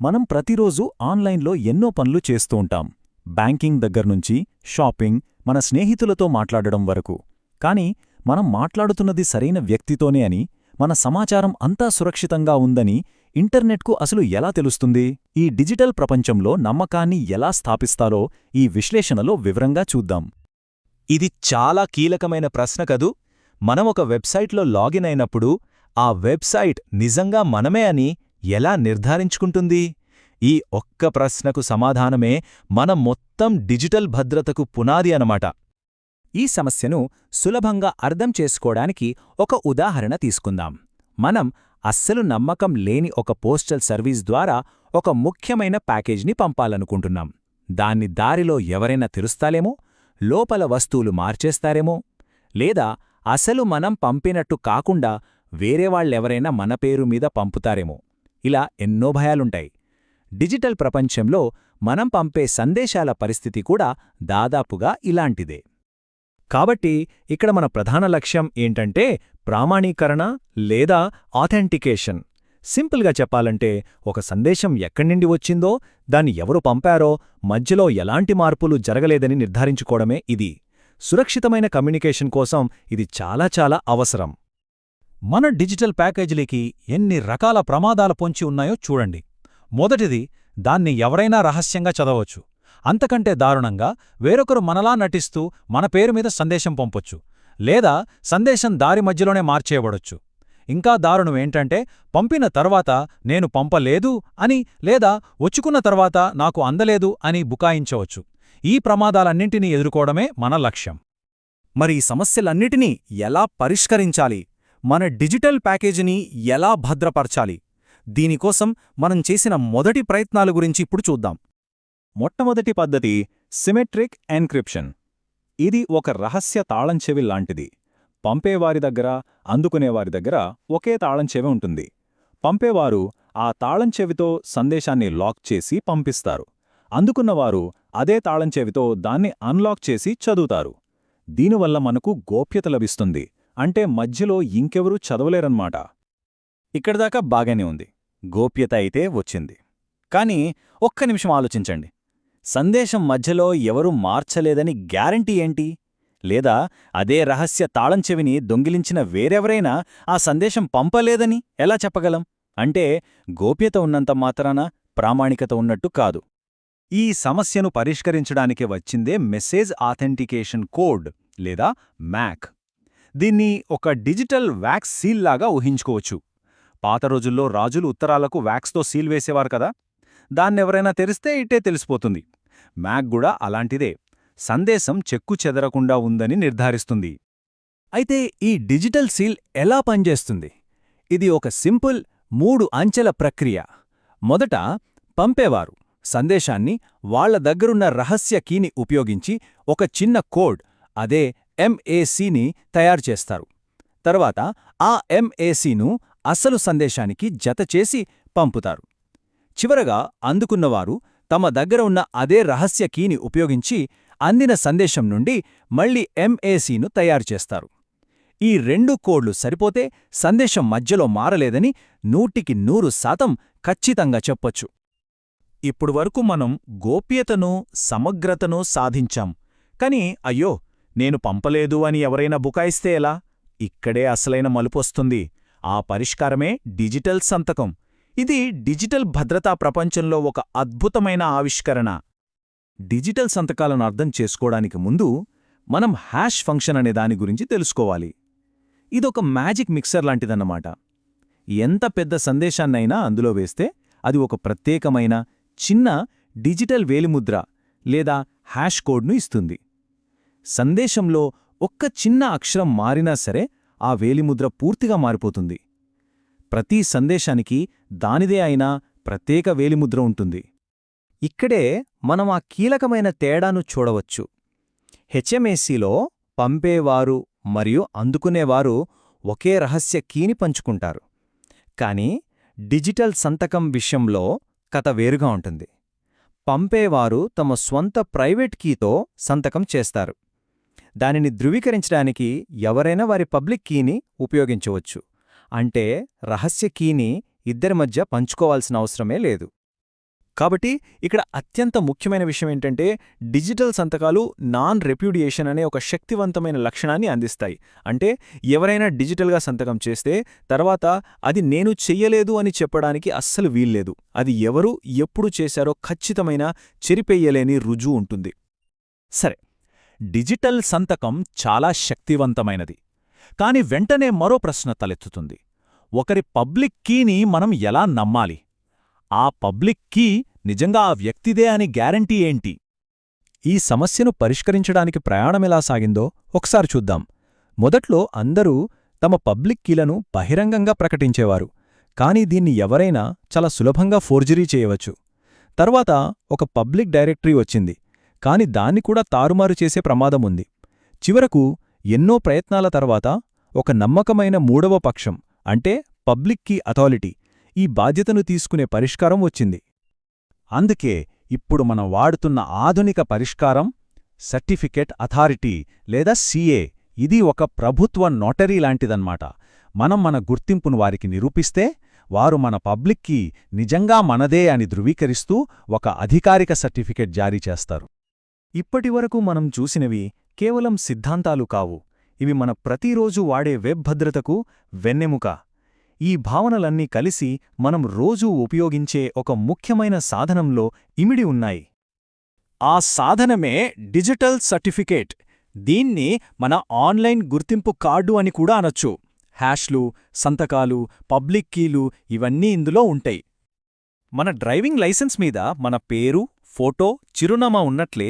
మనం ప్రతిరోజు ఆన్లైన్లో ఎన్నో పనులు చేస్తూ ఉంటాం. బ్యాంకింగ్ దగ్గర్నుంచి షాపింగ్ మన స్నేహితులతో మాట్లాడడం వరకు. కానీ మనం మాట్లాడుతున్నది సరైన వ్యక్తితోనే అని మన సమాచారం అంతా సురక్షితంగా ఉందని ఇంటర్నెట్కు అసలు ఎలా తెలుస్తుంది? ఈ డిజిటల్ ప్రపంచంలో నమ్మకాన్ని ఎలా స్థాపిస్తారో ఈ విశ్లేషణలో వివరంగా చూద్దాం. ఇది చాలా కీలకమైన ప్రశ్న కదూ? మనం ఒక వెబ్సైట్లో లాగిన్ అయినప్పుడు ఆ వెబ్సైట్ నిజంగా మనమే అని ఎలా నిర్ధారించుకుంటుంది? ఈ ఒక్క ప్రశ్నకు సమాధానమే మన మొత్తం డిజిటల్ భద్రతకు పునాది అనమాట ఈ సమస్యను సులభంగా అర్థం చేసుకోవడానికి ఒక ఉదాహరణ తీసుకుందాం. మనం అస్సలు నమ్మకం లేని ఒక పోస్టల్ సర్వీస్ ద్వారా ఒక ముఖ్యమైన ప్యాకేజ్ని పంపాలనుకుంటున్నాం. దాన్ని దారిలో ఎవరైనా తెరుస్తాలేమో లోపల వస్తువులు మార్చేస్తారేమో? లేదా అసలు మనం పంపినట్టు కాకుండా వేరే వాళ్ళెవరైనా మన పేరు మీద పంపుతారేమో? ఇలా ఎన్నో భయాలుంటాయి. డిజిటల్ ప్రపంచంలో మనం పంపే సందేశాల పరిస్థితి కూడా దాదాపుగా ఇలాంటిదే. కాబట్టి ఇక్కడ మన ప్రధాన లక్ష్యం ఏంటంటే ప్రామాణీకరణ లేదా ఆథెంటికేషన్. సింపుల్గా చెప్పాలంటే ఒక సందేశం ఎక్కడి నుండి వచ్చిందో దాన్ని ఎవరు పంపారో మధ్యలో ఎలాంటి మార్పులు జరగలేదని నిర్ధారించుకోవడమే ఇది. సురక్షితమైన కమ్యూనికేషన్ కోసం ఇది చాలా చాలా అవసరం. మన డిజిటల్ ప్యాకేజీలకి ఎన్ని రకాల ప్రమాదాలు పొంచి ఉన్నాయో చూడండి. మొదటిది దాన్ని ఎవరైనా రహస్యంగా చదవచ్చు. అంతకంటే దారుణంగా వేరొకరు మనలా నటిస్తూ మన పేరు మీద సందేశం పంపొచ్చు. లేదా సందేశం దారి మధ్యలోనే మార్చేయబడొచ్చు. ఇంకా దారుణం ఏంటంటే పంపిన తర్వాత నేను పంపలేదు అని లేదా వచ్చుకున్న తర్వాత నాకు అందలేదు అని బుకాయించవచ్చు. ఈ ప్రమాదాలన్నింటినీ ఎదుర్కోవడమే మన లక్ష్యం. మరి ఈ సమస్యలన్నిటినీ ఎలా పరిష్కరించాలి? మన డిజిటల్ ప్యాకేజీని ఎలా భద్రపరచాలి? దీనికోసం మనం చేసిన మొదటి ప్రయత్నాల గురించి ఇప్పుడు చూద్దాం. మొట్టమొదటి పద్ధతి సిమెట్రిక్ ఎన్క్రిప్షన్. ఇది ఒక రహస్య తాళంచెవి లాంటిది. పంపేవారి దగ్గర అందుకునేవారి దగ్గర ఒకే తాళంచెవి ఉంటుంది. పంపేవారు ఆ తాళంచెవితో సందేశాన్ని లాక్ చేసి పంపిస్తారు. అందుకున్నవారు అదే తాళంచెవితో దాన్ని అన్లాక్ చేసి చదువుతారు. దీనివల్ల మనకు గోప్యత లభిస్తుంది. అంటే మధ్యలో ఇంకెవరూ చదవలేరన్నమాట ఇక్కడిదాకా బాగానే ఉంది. గోప్యత అయితే వచ్చింది. కానీ ఒక్క నిమిషం ఆలోచించండి. సందేశం మధ్యలో ఎవరూ మార్చలేదని గ్యారంటీ ఏంటి? లేదా అదే రహస్య తాళంచెవిని దొంగిలించిన వేరెవరైనా ఆ సందేశం పంపలేదని ఎలా చెప్పగలం? అంటే గోప్యత ఉన్నంత మాత్రాన ప్రామాణికత ఉన్నట్టు కాదు. ఈ సమస్యను పరిష్కరించడానికి వచ్చిందే మెసేజ్ ఆథెంటికేషన్ కోడ్ లేదా మ్యాక్. దీన్ని ఒక డిజిటల్ వ్యాక్స్ సీల్ లాగా ఊహించుకోవచ్చు. పాత రోజుల్లో రాజులు ఉత్తరాలకు వ్యాక్స్తో సీల్ వేసేవారు కదా? దాన్నెవరైనా తెరిస్తే ఇట్టే తెలిసిపోతుంది. మ్యాక్ కూడా అలాంటిదే. సందేశం చెక్కు చెదరకుండా ఉందని నిర్ధారిస్తుంది. అయితే ఈ డిజిటల్ సీల్ ఎలా పనిచేస్తుంది? ఇది ఒక సింపుల్ మూడు అంచెల ప్రక్రియ. మొదట పంపేవారు సందేశాన్ని వాళ్ళ దగ్గరున్న రహస్య కీని ఉపయోగించి ఒక చిన్న కోడ్ అదే ఎంఏసీని తయారుచేస్తారు తర్వాత ఆ ఎంఏసీను అసలు సందేశానికి జతచేసి పంపుతారు. చివరగా అందుకున్నవారు తమ దగ్గర ఉన్న అదే రహస్య కీని ఉపయోగించి అందిన సందేశం నుండి మళ్ళీ ఎంఏసీను తయారుచేస్తారు ఈ రెండు కోడ్లు సరిపోతే సందేశం మధ్యలో మారలేదని నూటికి నూరు శాతం ఖచ్చితంగా చెప్పొచ్చు. ఇప్పుడు వరకు మనం గోప్యతను సమగ్రతను సాధించాం. కాని అయ్యో నేను పంపలేదు అని ఎవరైనా బుకాయిస్తే ఎలా? ఇక్కడే అసలైన మలుపొస్తుంది ఆ పరిష్కారమే డిజిటల్ సంతకం. ఇది డిజిటల్ భద్రతా ప్రపంచంలో ఒక అద్భుతమైన ఆవిష్కరణ. డిజిటల్ సంతకాలను అర్థం చేసుకోవడానికి ముందు మనం హ్యాష్ ఫంక్షన్ అనే దాని గురించి తెలుసుకోవాలి. ఇదొక మ్యాజిక్ మిక్సర్ లాంటిదన్నమాట. ఎంత పెద్ద సందేశాన్నైనా అందులో వేస్తే అది ఒక ప్రత్యేకమైన చిన్న డిజిటల్ వేలిముద్ర లేదా హ్యాష్ కోడ్ను ఇస్తుంది. సందేశంలో ఒక్క చిన్న అక్షరం మారినా సరే ఆ వేలిముద్ర పూర్తిగా మారిపోతుంది. ప్రతి సందేశానికి దానిదే అయినా ప్రత్యేక వేలిముద్ర ఉంటుంది. ఇక్కడే మనం ఆ కీలకమైన తేడాను చూడవచ్చు. హెచ్ఎంఏసీలో పంపేవారు మరియు అందుకునేవారు ఒకే రహస్య కీని పంచుకుంటారు. కాని డిజిటల్ సంతకం విషయంలో కథ వేరుగా ఉంటుంది. పంపేవారు తమ స్వంత ప్రైవేట్ కీతో సంతకం చేస్తారు. దానిని ధృవీకరించడానికి ఎవరైనా వారి పబ్లిక్ కీని ఉపయోగించవచ్చు. అంటే రహస్య కీని ఇద్దరి మధ్య పంచుకోవాల్సిన అవసరమే లేదు. కాబట్టి ఇక్కడ అత్యంత ముఖ్యమైన విషయం ఏంటంటే డిజిటల్ సంతకాలు నాన్ రెప్యూడియేషన్ అనే ఒక శక్తివంతమైన లక్షణాన్ని అందిస్తాయి. అంటే ఎవరైనా డిజిటల్గా సంతకం చేస్తే తర్వాత అది నేను చెయ్యలేదు అని చెప్పడానికి అస్సలు వీల్లేదు. అది ఎవరు ఎప్పుడు చేశారో ఖచ్చితమైన చెరిపెయ్యలేని రుజువు ఉంటుంది. సరే డిజిటల్ సంతకం చాలా శక్తివంతమైనది. కాని వెంటనే మరో ప్రశ్న తలెత్తుతుంది. ఒకరి పబ్లిక్ కీని మనం ఎలా నమ్మాలి? ఆ పబ్లిక్ కీ నిజంగా ఆ వ్యక్తిదే అని గ్యారంటీ ఏంటి? ఈ సమస్యను పరిష్కరించడానికి ప్రయాణమెలా సాగిందో ఒకసారి చూద్దాం. మొదట్లో అందరూ తమ పబ్లిక్ కీలను బహిరంగంగా ప్రకటించేవారు. కానీ దీన్ని ఎవరైనా చాలా సులభంగా ఫోర్జరీ చేయవచ్చు. తర్వాత ఒక పబ్లిక్ డైరెక్టరీ వచ్చింది. కాని దాన్ని కూడా తారుమారు చేసే ప్రమాదముంది. చివరకు ఎన్నో ప్రయత్నాల తర్వాత ఒక నమ్మకమైన మూడవ పక్షం అంటే పబ్లిక్ కీ అథారిటీ ఈ బాధ్యతను తీసుకునే పరిష్కారం వచ్చింది. అందుకే ఇప్పుడు మనం వాడుతున్న ఆధునిక పరిష్కారం సర్టిఫికెట్ అథారిటీ లేదా సీఏ ఇది ఒక ప్రభుత్వ నోటరీ లాంటిదన్నమాట మనం మన గుర్తింపును వారికి నిరూపిస్తే వారు మన పబ్లిక్కి నిజంగా మనదే అని ధృవీకరిస్తూ ఒక అధికారిక సర్టిఫికెట్ జారీ చేస్తారు. ఇప్పటివరకు మనం చూసినవి కేవలం సిద్ధాంతాలు కావు. ఇవి మన ప్రతిరోజు వాడే వెబ్ భద్రతకు వెన్నెముక. ఈ భావనలన్నీ కలిసి మనం రోజూ ఉపయోగించే ఒక ముఖ్యమైన సాధనంలో ఇమిడి ఉన్నాయి. ఆ సాధనమే డిజిటల్ సర్టిఫికేట్. దీన్ని మన ఆన్లైన్ గుర్తింపు కార్డు అని కూడా అనొచ్చు. హ్యాష్లు సంతకాలు పబ్లిక్ కీలు ఇవన్నీ ఇందులో ఉంటాయి. మన డ్రైవింగ్ లైసెన్స్ మీద మన పేరు ఫోటో చిరునామా ఉన్నట్లే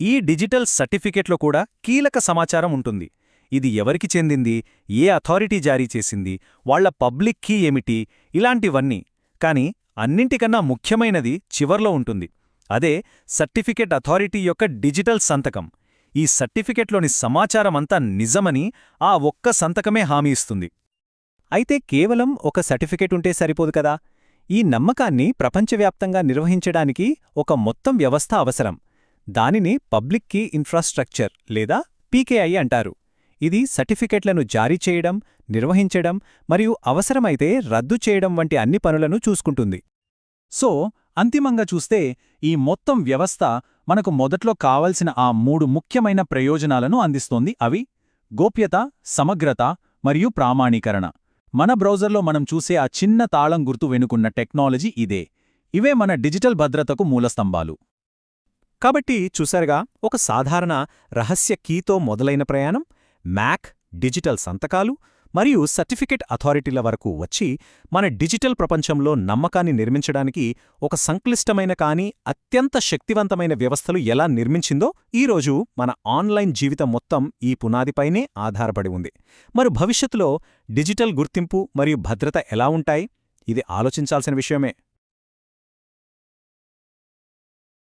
ఈ డిజిటల్ సర్టిఫికెట్లో కూడా కీలక సమాచారం ఉంటుంది. ఇది ఎవరికి చెందింది? ఏ అథారిటీ జారీ చేసింది? వాళ్ళ పబ్లిక్ కీ ఏమిటి? ఇలాంటివన్నీ. కాని అన్నింటికన్నా ముఖ్యమైనది చివర్లో ఉంటుంది. అదే సర్టిఫికెట్ అథారిటీ యొక్క డిజిటల్ సంతకం. ఈ సర్టిఫికెట్లోని సమాచారమంతా నిజమని ఆ ఒక్క సంతకమే హామీ ఇస్తుంది. అయితే కేవలం ఒక సర్టిఫికెట్ ఉంటే సరిపోదు కదా? ఈ నమ్మకాన్ని ప్రపంచవ్యాప్తంగా నిర్వహించడానికి ఒక మొత్తం వ్యవస్థ అవసరం. దానిని పబ్లిక్ కీ ఇన్ఫ్రాస్ట్రక్చర్ లేదా పీకేఐ అంటారు. ఇది సర్టిఫికెట్లను జారీ చేయడం నిర్వహించడం మరియు అవసరమైతే రద్దు చేయడం వంటి అన్ని పనులను చూసుకుంటుంది. సో అంతిమంగా చూస్తే ఈ మొత్తం వ్యవస్థ మనకు మొదట్లో కావలసిన ఆ మూడు ముఖ్యమైన ప్రయోజనాలను అందిస్తోంది. అవి గోప్యత సమగ్రత మరియు ప్రామాణీకరణ. మన బ్రౌజర్లో మనం చూసే ఆ చిన్న తాళం గుర్తు వెనుకున్న టెక్నాలజీ ఇదే. ఇవే మన డిజిటల్ భద్రతకు మూలస్తంభాలు. కాబట్టి చూసారుగా ఒక సాధారణ రహస్య కీతో మొదలైన ప్రయాణం మ్యాక్ డిజిటల్ సంతకాలు మరియు సర్టిఫికెట్ అథారిటీల వరకు వచ్చి మన డిజిటల్ ప్రపంచంలో నమ్మకాన్ని నిర్మించడానికి ఒక సంక్లిష్టమైన కానీ అత్యంత శక్తివంతమైన వ్యవస్థలు ఎలా నిర్మించిందో ఈరోజు మన ఆన్లైన్ జీవితం మొత్తం ఈ పునాదిపైనే ఆధారపడి ఉంది. మరి భవిష్యత్తులో డిజిటల్ గుర్తింపు మరియు భద్రత ఎలా ఉంటాయి? ఇది ఆలోచించాల్సిన విషయమే.